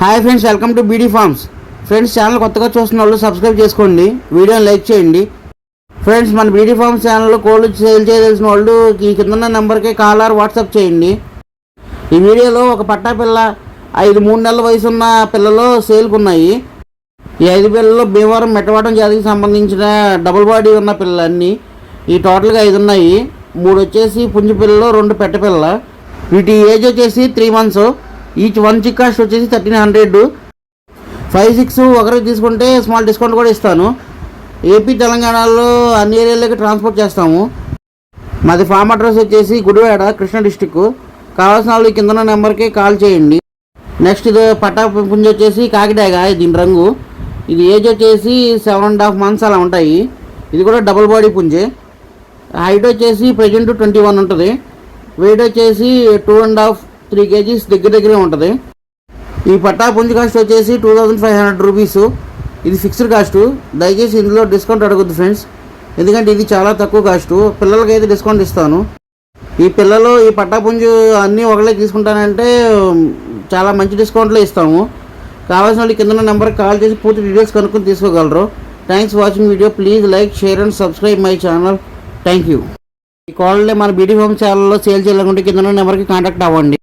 Hi friends welcome to BD farms. Friends channel కొత్తగా చూస్తున్న వాళ్ళు సబ్స్క్రైబ్ చేసుకోండి వీడియోని లైక్ చేయండి. ఫ్రెండ్స్ మన బీడీ ఫార్మ్స్ ఛానల్లో కోళ్ళు సేల్ చేయదలసిన వాళ్ళు ఈ కింద నెంబర్కి కాల్ ఆర్ వాట్సాప్ చేయండి. ఈ వీడియోలో ఒక పట్టా పిల్ల ఐదు మూడు నెలల వయసు ఉన్న పిల్లలు సేల్కి ఉన్నాయి ఈ ఐదు పిల్లలు భీమవరం మెట్టవాటం జాతికి సంబంధించిన డబుల్ బాడీ ఉన్న పిల్లలన్నీ ఈ టోటల్గా ఐదు ఉన్నాయి. మూడు వచ్చేసి పుంజు పిల్లలు రెండు పెట్ట పిల్ల వీటి ఏజ్ వచ్చేసి three months. Each one chick cost వచ్చేసి థర్టీన్ హండ్రెడ్ ఫైవ్ సిక్స్ ఒకరికి తీసుకుంటే స్మాల్ డిస్కౌంట్ కూడా ఇస్తాను. ఏపీ తెలంగాణలో అన్ని ఏరియాలకి ట్రాన్స్పోర్ట్ చేస్తాము. మాది ఫామ్ అడ్రస్ వచ్చేసి గుడివాడ కృష్ణా డిస్టిక్ కావాల్సిన వాళ్ళు కింద నెంబర్కి కాల్ చేయండి. నెక్స్ట్ ఇది పట్టా పుంజ వచ్చేసి కాకిడాగా దీని రంగు. ఇది ఏజ్ వచ్చేసి సెవెన్ అండ్ హాఫ్ మంత్స్ అలా ఉంటాయి. ఇది కూడా డబుల్ బాడీ పుంజే. హైట్ వచ్చేసి ప్రజెంట్ ట్వంటీ వన్ ఉంటుంది. వెయిట్ వచ్చేసి two and half three kgs దగ్గర దగ్గరే ఉంటుంది. ఈ పట్టా పుంజు కాస్ట్ వచ్చేసి two thousand five hundred rupees ఇది ఫిక్స్డ్ కాస్ట్. దయచేసి ఇందులో డిస్కౌంట్ అడగద్దు ఫ్రెండ్స్ ఎందుకంటే ఇది చాలా తక్కువ కాస్టు. పిల్లలకి అయితే డిస్కౌంట్ ఇస్తాను. ఈ పిల్లలు ఈ పట్టాపుంజు అన్నీ ఒకళ్ళే తీసుకుంటానంటే చాలా మంచి డిస్కౌంట్లో ఇస్తాము. కావాల్సిన వాళ్ళు కింద నెంబర్కి కాల్ చేసి పూర్తి డీటెయిల్స్ కనుక్కొని తీసుకోగలరు. Thanks watching video please like share and subscribe my channel thank you ఈ కాల్ని మన బీడీ హోమ్ ఛానల్లో సేల్ చేయాలనుకుంటే కింద నెంబర్కి కాంటాక్ట్ అవ్వండి.